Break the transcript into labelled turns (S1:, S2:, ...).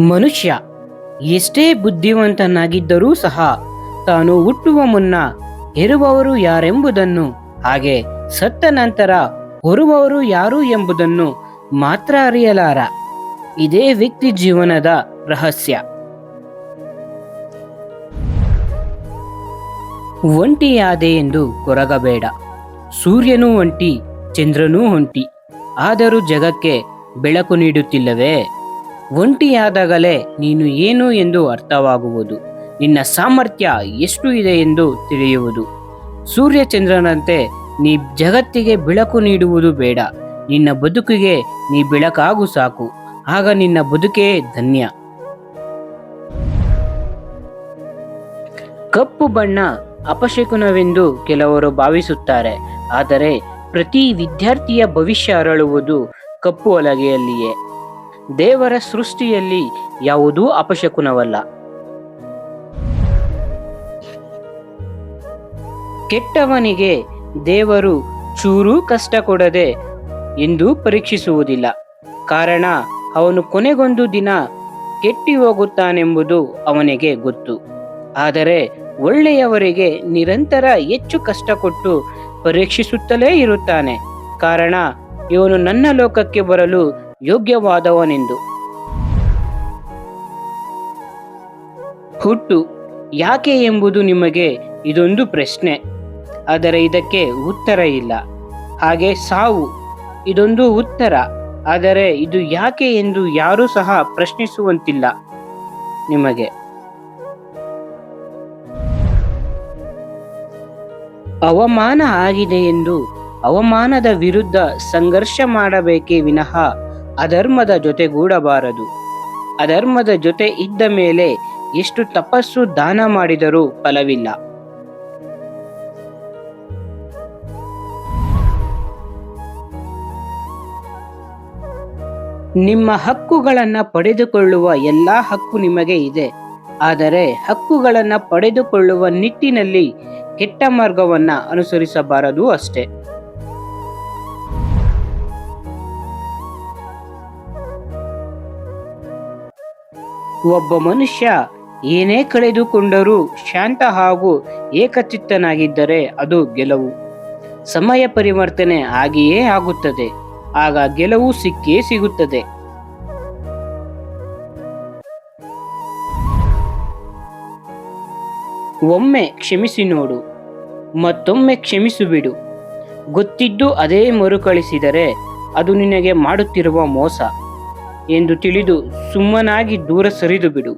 S1: ಮನುಷ್ಯ ಎಷ್ಟೇ ಬುದ್ಧಿವಂತನಾಗಿದ್ದರೂ ಸಹ ತಾನು ಹುಟ್ಟುವ ಮುನ್ನ ಇರುವವರು ಯಾರೆಂಬುದನ್ನು ಹಾಗೆ ಸತ್ತ ನಂತರ ಹೊರುವವರು ಯಾರು ಎಂಬುದನ್ನು ಮಾತ್ರ ಅರಿಯಲಾರ. ಇದೇ ವ್ಯಕ್ತಿ ಜೀವನದ ರಹಸ್ಯ. ಒಂಟಿಯಾದೆ ಎಂದು ಕೊರಗಬೇಡ. ಸೂರ್ಯನೂ ಒಂಟಿ ಚಂದ್ರನೂ ಒಂಟಿ. ಆದರೂ ಜಗಕ್ಕೆ ಬೆಳಕು ನೀಡುತ್ತಿಲ್ಲವೇ? ಒಂಟಿಯಾದಾಗಲೇ ನೀನು ಏನು ಎಂದು ಅರ್ಥವಾಗುವುದು. ನಿನ್ನ ಸಾಮರ್ಥ್ಯ ಎಷ್ಟು ಇದೆ ಎಂದು ತಿಳಿಯುವುದು. ಸೂರ್ಯ ಚಂದ್ರನಂತೆ ನೀ ಜಗತ್ತಿಗೆ ಬೆಳಕು ನೀಡುವುದು ಬೇಡ. ನಿನ್ನ ಬದುಕಿಗೆ ನೀ ಬೆಳಕಾಗು ಸಾಕು. ಆಗ ನಿನ್ನ ಬದುಕೇ ಧನ್ಯ. ಕಪ್ಪು ಬಣ್ಣ ಅಪಶಕುನವೆಂದು ಕೆಲವರು ಭಾವಿಸುತ್ತಾರೆ. ಆದರೆ ಪ್ರತಿ ವಿದ್ಯಾರ್ಥಿಯ ಭವಿಷ್ಯ ಅರಳುವುದು ಕಪ್ಪು ಅಲಗೆಯಲ್ಲಿಯೇ. ದೇವರ ಸೃಷ್ಟಿಯಲ್ಲಿ ಯಾವುದೂ ಅಪಶಕುನವಲ್ಲ. ಕೆಟ್ಟವನಿಗೆ ದೇವರು ಚೂರೂ ಕಷ್ಟ ಕೊಡದೆ ಎಂದು ಪರೀಕ್ಷಿಸುವುದಿಲ್ಲ. ಕಾರಣ, ಅವನು ಕೊನೆಗೊಂದು ದಿನ ಕೆಟ್ಟಿ ಹೋಗುತ್ತಾನೆಂಬುದು ಅವನಿಗೆ ಗೊತ್ತು. ಆದರೆ ಒಳ್ಳೆಯವರಿಗೆ ನಿರಂತರ ಹೆಚ್ಚು ಕಷ್ಟ ಕೊಟ್ಟು ಪರೀಕ್ಷಿಸುತ್ತಲೇ ಇರುತ್ತಾನೆ. ಕಾರಣ, ಇವನು ನನ್ನ ಲೋಕಕ್ಕೆ ಬರಲು ಯೋಗ್ಯವಾದವನೆಂದು. ಹುಟ್ಟು, ಯಾಕೆ ಎಂಬುದು ನಿಮಗೆ ಇದೊಂದು ಪ್ರಶ್ನೆ. ಆದರೆ ಇದಕ್ಕೆ ಉತ್ತರ ಇಲ್ಲ. ಹಾಗೆ ಸಾವು, ಇದೊಂದು ಉತ್ತರ. ಆದರೆ ಇದು ಯಾಕೆ ಎಂದು ಯಾರೂ ಸಹ ಪ್ರಶ್ನಿಸುವಂತಿಲ್ಲ ನಿಮಗೆ. ಅವಮಾನ ಆಗಿದೆ ಎಂದು ಅವಮಾನದ ವಿರುದ್ಧ ಸಂಘರ್ಷ ಮಾಡಬೇಕೇ ವಿನಃ ಅಧರ್ಮದ ಜೊತೆಗೂಡಬಾರದು. ಅಧರ್ಮದ ಜೊತೆ ಇದ್ದ ಮೇಲೆ ಎಷ್ಟು ತಪಸ್ಸು ದಾನ ಮಾಡಿದರೂ ಫಲವಿಲ್ಲ. ನಿಮ್ಮ ಹಕ್ಕುಗಳನ್ನು ಪಡೆದುಕೊಳ್ಳುವ ಎಲ್ಲ ಹಕ್ಕು ನಿಮಗೆ ಇದೆ. ಆದರೆ ಹಕ್ಕುಗಳನ್ನು ಪಡೆದುಕೊಳ್ಳುವ ನಿಟ್ಟಿನಲ್ಲಿ ಕೆಟ್ಟ ಮಾರ್ಗವನ್ನ ಅನುಸರಿಸಬಾರದು ಅಷ್ಟೇ. ಒಬ್ಬ ಮನುಷ್ಯ ಏನೇ ಕಳೆದುಕೊಂಡರೂ ಶಾಂತ ಹಾಗೂ ಏಕಚಿತ್ತನಾಗಿದ್ದರೆ ಅದು ಗೆಲುವು. ಸಮಯ ಪರಿವರ್ತನೆ ಆಗಿಯೇ ಆಗುತ್ತದೆ. ಆಗ ಗೆಲುವು ಸಿಕ್ಕೇ ಸಿಗುತ್ತದೆ. ಒಮ್ಮೆ ಕ್ಷಮಿಸಿ ನೋಡು, ಮತ್ತೊಮ್ಮೆ ಕ್ಷಮಿಸು ಬಿಡು. ಗೊತ್ತಿದ್ದು ಅದೇ ಮರುಕಳಿಸಿದರೆ ಅದು ನಿನಗೆ ಮಾಡುತ್ತಿರುವ ಮೋಸ ಎಂದು ತಿಳಿದು ಸುಮ್ಮನಾಗಿ ದೂರ ಸರಿದು ಬಿಡು.